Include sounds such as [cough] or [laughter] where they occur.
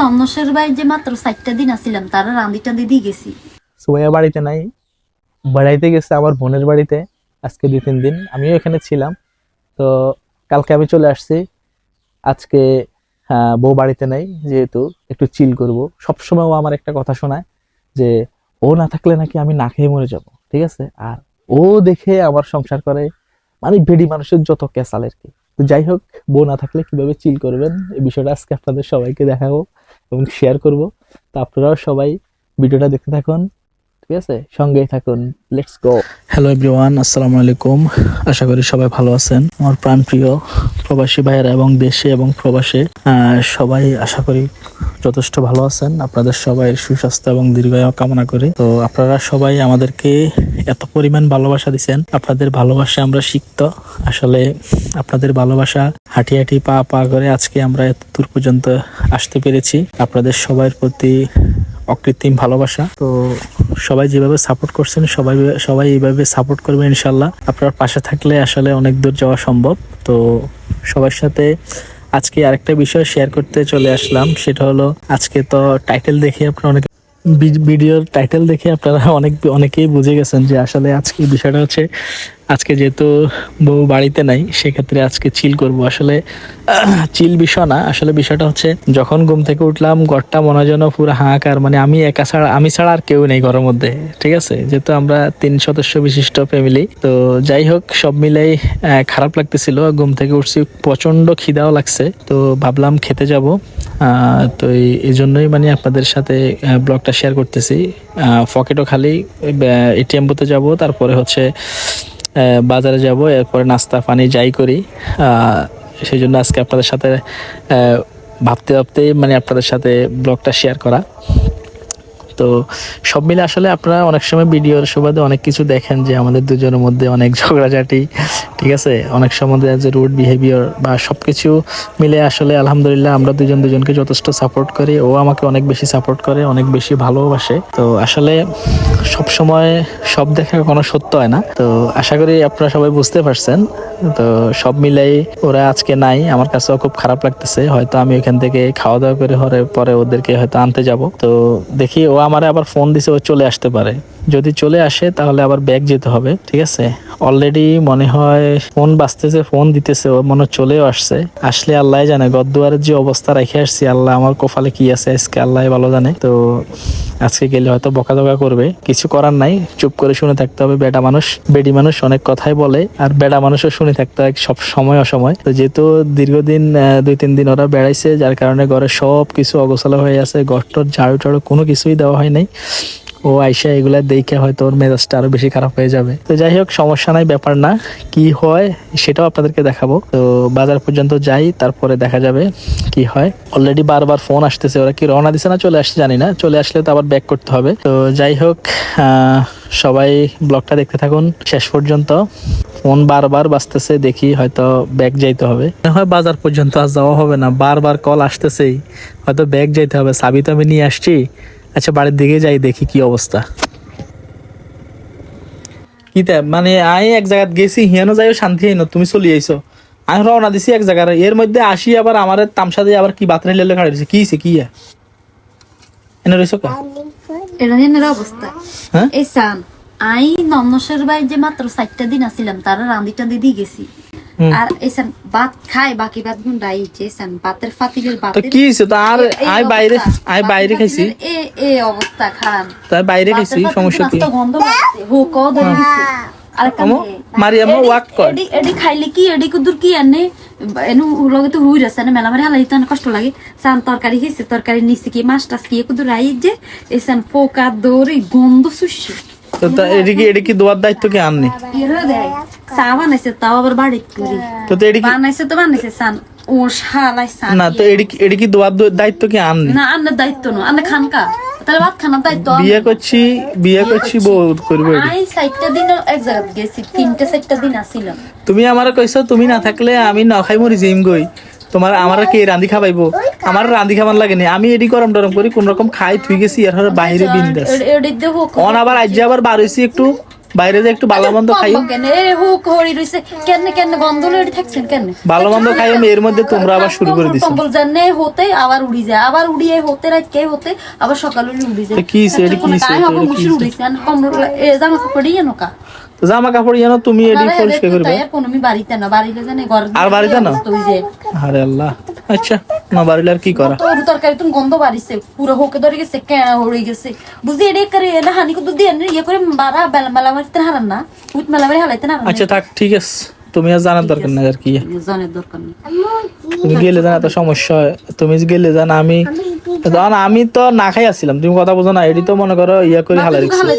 নন্নসের by যে মাত্র চারটা দিন তারা রান্দি টান্দি দিয়ে গেছি বাড়িতে নাই বেড়াইতে গেছে আমার বোনের বাড়িতে আজকে দুই তিন দিন আমিও এখানে ছিলাম। তো কালকে আমি চলে আসছি আজকে হ্যাঁ, বউ বাড়িতে নাই যেহেতু একটু চিল করব। সবসময় ও আমার একটা কথা শোনায় যে ও না থাকলে নাকি আমি না খেয়ে মরে যাব ঠিক আছে? আর ও দেখে আমার সংসার করে মানে বেডি মানুষের যত ক্যাসাল আর কি। তো যাই হোক বউ না থাকলে কীভাবে চিল করবেন এই বিষয়টা আজকে আপনাদের সবাইকে দেখাবো। এবং শেয়ার করব। তো আপনারাও সবাই ভিডিওটা দেখতে থাকুন। ঠিক আছে? সঙ্গেই থাকুন। লেটস গো হ্যালো এভরিওয়ান আসসালামু আলাইকুম। আশা করি সবাই ভালো আছেন। আমার প্রাণপ্রিয় প্রবাসী ভাইয়েরা এবং দেশে এবং প্রবাসে সবাই আশা করি যথেষ্ট ভালো আছেন। আপনাদের সবাই সুস্বাস্থ্য এবং দীর্ঘায়ু কামনা করি। তো আপনারা সবাই আমাদেরকে এত পরিমাণ ভালোবাসা দিচ্ছেন আপনাদের ভালোবাসা আমরা শিখত আসলে আপনাদের ভালোবাসা হাঁটি হাঁটি পা পা করে আজকে আমরা এত দূর পর্যন্ত আসতে পেরেছি। আপনাদের সবার প্রতি অকৃত্রিম ভালোবাসা। তো সবাই যেভাবে সাপোর্ট করছেন, সবাই সবাই এইভাবে সাপোর্ট করবেন ইনশাল্লাহ। আপনার পাশে থাকলে আসলে অনেক দূর যাওয়া সম্ভব। তো সবার সাথে আজকে আরেকটা বিষয় শেয়ার করতে চলে আসলাম। সেটা হলো, আজকে তো টাইটেল দেখে আপনারা অনেক ভিডিওর টাইটেল দেখে আপনারা অনেক অনেকেই বুঝে গেছেন যে আসলে আজকে বিষয়টা হচ্ছে আজকে যেহেতু বউ বাড়িতে নাই, সেক্ষেত্রে আজকে চিল করব। আসলে, চিল বিষয় না, আসলে বিষয়টা হচ্ছে যখন ঘুম থেকে উঠলাম, ঘরটা মনে যেন পুরো হাহাকার মানে আমি একা ছাড়া, আমি ছাড়া আর কেউ নেই ঘরের মধ্যে, ঠিক আছে? যেহেতু আমরা তিন সদস্য বিশিষ্ট ফ্যামিলি তো যাই হোক, সব মিলেই খারাপ লাগতেছিল। ঘুম থেকে উঠছি প্রচণ্ড খিদাও লাগছে, তো ভাবলাম খেতে যাব। তো এই- জন্যই মানে আপনাদের সাথে ব্লগটা শেয়ার করতেছি। পকেটও খালি এটিএম বুথে যাব, তারপরে হচ্ছে বাজারে যাব, এরপরে নাস্তা পানি যাই করি। সেই জন্য আজকে আপনাদের সাথে ভাবতে ভাবতেই মানে আপনাদের সাথে ব্লগটা শেয়ার করা। তো সব মিলে আসলে আপনারা অনেক সময় ভিডিওর সুবাদে অনেক কিছু দেখেন যে আমাদের দুজনের মধ্যে অনেক [laughs] ঝগড়াঝাটি, ঠিক আছে? অনেক সময় যে রুড বিহেভিয়ার বা সব কিছু মিলে আসলে আলহামদুলিল্লাহ আমরা দুজন দুজনকে যথেষ্ট সাপোর্ট করি। ও আমাকে অনেক বেশি সাপোর্ট করে, অনেক বেশি ভালোবাসে। তো আসলে সব সময় সব দেখা কোনো সত্য হয় না। তো আশা করি আপনারা সবাই বুঝতে পারছেন। তো সব মিলাই ওরা আজকে নাই, আমার কাছেও খুব খারাপ লাগতেছে। হয়তো আমি ওখান থেকে খাওয়া দাওয়া করে হরে, পরে ওদেরকে হয়তো আনতে যাব। তো দেখি ও আমারে আবার ফোন দিছে ও চলে আসতে পারে। যদি চলে আসে, তাহলে আবার ব্যাগ যেতে হবে, ঠিক আছে? অলরেডি মনে হয় ফোন বাঁচতেছে ফোন দিতেছে, ও মনে চলেও আসছে। আসলে আল্লাহ জানে, গদ্দুয়ারের যে অবস্থা রেখে আসছি, আল্লাহ আমার কপালে কি আছে, আজকে আল্লাহ ভালো জানে। তো আজকে গেলে হয়তো বকাদকা করবে, কিছু করার নাই, চুপ করে শুনে থাকতে হবে, বেটা মানুষ বেডি মানুষ অনেক কথাই বলে, আর বেড়া মানুষও শুনে থাকতে হয় সব সময় অসময়। তো যেহেতু দীর্ঘদিন দুই তিন দিন ওরা বেড়াইছে, যার কারণে ঘরে সব কিছু অগোছালো হয়ে আছে, ঘরটর ঝাড়ু টাড়ু কোনো কিছুই দেওয়া হয় নাই। ও আইসা এগুলা দেখে হয়তো ওর মেজাজটা আরও বেশি খারাপ হয়ে যাবে। তো যাই হোক, সমস্যা নাই, ব্যাপার না। কি হয় সেটাও আপনাদেরকে দেখাবো। তো বাজার পর্যন্ত যাই, তারপরে দেখা যাবে কি হয়। অলরেডি বারবার ফোন আসতেছে, ওরা কি রওনা দিছে না চলে আসছে জানি না। চলে আসলে তো আবার ব্যাক করতে হবে। তো যাই হোক সবাই ব্লগটা দেখতে থাকুন। শেষ পর্যন্ত ফোন বারবার বাজতেছে, দেখি হয়তো ব্যাগ যাইতে হবে। মনে হয় বাজার পর্যন্ত আর যাওয়া হবে না। বারবার কল আসতেছেই। হয়তো ব্যাগ যাইতে হবে। সাবি তো আমি নিয়ে আসছি। আচ্ছা বাড়ির দিকে যাই দেখি কি অবস্থা। কি তা মানে আই এক জায়গাত গেছি হিয়ানো যাইও শান্তি হইনো তুমি চলি আইছো। আমি রওনা দিছি এক জায়গার এর মধ্যে আসি আবার আমার তামসা দিয়ে আবার কি বাতরে লেলে খাড়ি দিছে কি হইছে কি? এনে রইছো কা? এটা নিয়ে অবস্থা হ্যাঁ এই সান আই নন্নসের বাই যে মাত্র চারটা দিন আসিলাম তারা রান্দি টান্দি দিয়ে গেছি। আর এই সান ভাত খায় বাকি ভাত গুণ ডাইছে সান ভাতের ফাতিলের তো কি হইছে তো আর আই বাইরে আই বাইরে খাইছি। ফাতিলের এ এ অবস্থা খান তাই বাইরে ফাতিল সমস্যা কি? নাস্তা গন্ধ লাগছে হো ক ধরে দিছে আর আমো, মারিয়ামো ওয়াক কর। এডি এডি খাইলে কি? এডি কুদুর কি আনে? এনু লগে তো হুই না মেলা মারি হালাই কষ্ট লাগে। সান তরকারি খাইছে তরকারি নিচে কি মাছ টাছ কি কুদুর আই যে এসান পোকা দৌড়ি গন্ধ সুসি তো এদিকে এদিকে দোয়ার দায়িত্ব কি আননি? চা বানাইছে তাও আবার বাড়ি করি তো তো এদিকে বানাইছে তো বানাইছে সান ও শালাই সান না তো এদিকে এদিকে দোয়ার দায়িত্ব কি আননি? না আন্নার দায়িত্ব না আন্না খানকা। তাহলে ভাত খানা তাই তো বিয়ে করছি বিয়ে করছি বউ করব আমি সাতটা দিন এক জায়গা গেছি তিনটা চারটা দিন আসিলাম। তুমি আমার কইছো তুমি না থাকলে আমি ন খাই মরি জিম গই। তোমার আমার কে রান্ধি খাবাইব? আমার রান্ধি খাবার লাগে না। আমি এডি গরম টরম করি কোন রকম খাই থুই গেছি আর বাইরে বিন্দাস। এডি দেখো অন আবার আজ আবার বার হইছি একটু। বাইরে যে একটু ভালো মন্দ খাই কেন এ হুক হরি রইছে। কেন কেন গন্ধ লড়ি থাকছেন কেন? ভালো মন্দ খাই আমি এর মধ্যে তোমরা আবার শুরু করে দিছো। কম্বল জানে হতে আবার উড়ি যায়। আবার উড়িয়ে হতে রাত কে হতে আবার সকালে উড়ি যায়। কি? এটা কি কি কম্বল এ জামা কাপড় নকা জামা কাপড় যেন তুমি এডি পরিষ্কার করবে। আমি বাড়িতে না বাড়িতে জানে ঘর আর বাড়িতে না? আরে আল্লাহ। আচ্ছা না বাড়িলে আর কি করা? তোর তরকারি তুমি গন্ধ বাড়িছে পুরো হোকে ধরে গেছে কেনা হয়ে গেছে। বুঝি এটা করে হানি কত দিয়ে ইয়ে করে বেলা মেলা মারিতে হারান না? উত মেলা মারি হালাইতে না আচ্ছা থাক ঠিক আছে। তুমি আর জানার দরকার নাই আর কি। জনের দরকার নেই। তুমি গেলে জানা তো সমস্যা হয়। তুমি গেলে জানা আমি আমি তো না খাই আসছিলাম। তুমি কথা বোঝো না এডি তো মনে করো ইয়া করে হালাই হালাই